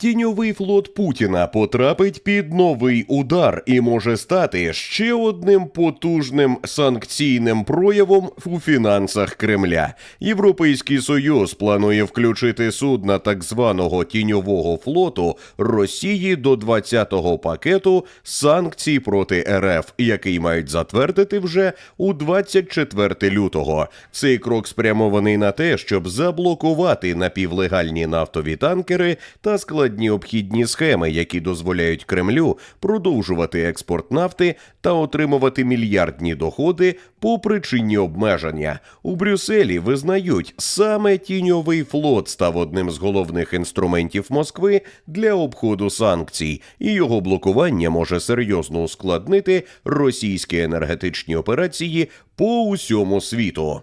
Тіньовий флот Путіна потрапить під новий удар і може стати ще одним потужним санкційним проявом у фінансах Кремля. Європейський союз планує включити судна так званого тіньового флоту Росії до 20-го пакету санкцій проти РФ, який мають затвердити вже у 24 лютого. Цей крок спрямований на те, щоб заблокувати напівлегальні нафтові танкери та складні обхідні схеми, які дозволяють Кремлю продовжувати експорт нафти та отримувати мільярдні доходи по причині обмеження. У Брюсселі визнають, саме тіньовий флот став одним з головних інструментів Москви для обходу санкцій, і його блокування може серйозно ускладнити російські енергетичні операції по усьому світу.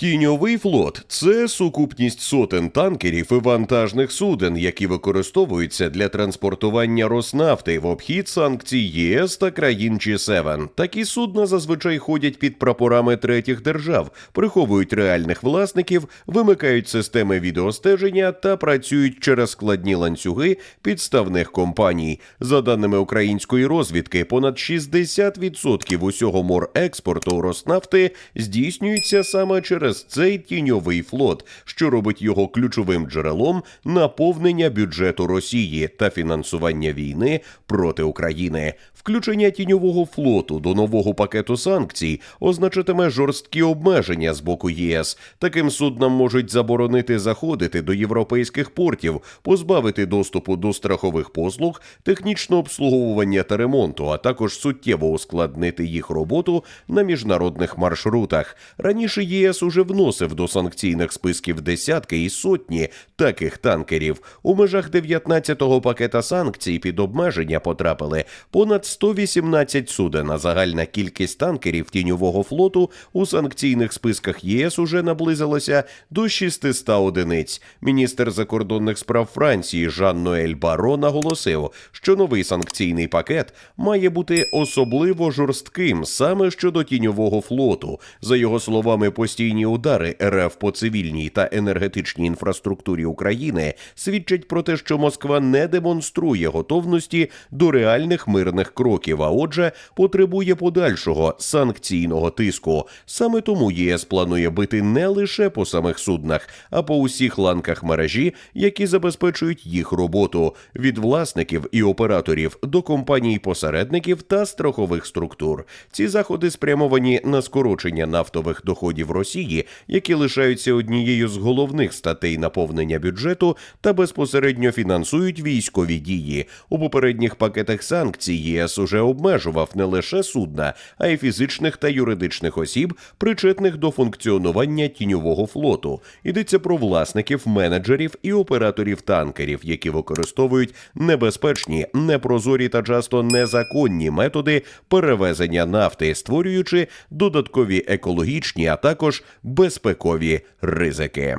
Тіньовий флот це сукупність сотень танкерів і вантажних суден, які використовуються для транспортування Роснафти в обхід санкцій ЄС та країн G7. Такі судна зазвичай ходять під прапорами третіх держав, приховують реальних власників, вимикають системи відеостеження та працюють через складні ланцюги підставних компаній. За даними української розвідки, понад 60% усього морекспорту Роснафти здійснюється саме через цей тіньовий флот, що робить його ключовим джерелом наповнення бюджету Росії та фінансування війни проти України. Включення тіньового флоту до нового пакету санкцій означатиме жорсткі обмеження з боку ЄС. Таким суднам можуть заборонити заходити до європейських портів, позбавити доступу до страхових послуг, технічного обслуговування та ремонту, а також суттєво ускладнити їх роботу на міжнародних маршрутах. Раніше ЄС уже вносив до санкційних списків десятки і сотні таких танкерів. У межах 19-го пакета санкцій під обмеження потрапили понад 118 суден, а загальна кількість танкерів тіньового флоту у санкційних списках ЄС уже наблизилася до 600 одиниць. Міністр закордонних справ Франції Жан-Ноель Баро наголосив, що новий санкційний пакет має бути особливо жорстким саме щодо тіньового флоту. За його словами, постійні удари РФ по цивільній та енергетичній інфраструктурі України свідчать про те, що Москва не демонструє готовності до реальних мирних кроків, а отже, потребує подальшого санкційного тиску. Саме тому ЄС планує бити не лише по самих суднах, а по усіх ланках мережі, які забезпечують їх роботу від власників і операторів до компаній-посередників та страхових структур. Ці заходи спрямовані на скорочення нафтових доходів Росії, які лишаються однією з головних статей наповнення бюджету та безпосередньо фінансують військові дії. У попередніх пакетах санкцій ЄС уже обмежував не лише судна, а й фізичних та юридичних осіб, причетних до функціонування тіньового флоту. Йдеться про власників, менеджерів і операторів танкерів, які використовують небезпечні, непрозорі та часто незаконні методи перевезення нафти, створюючи додаткові екологічні, а також безпекові ризики.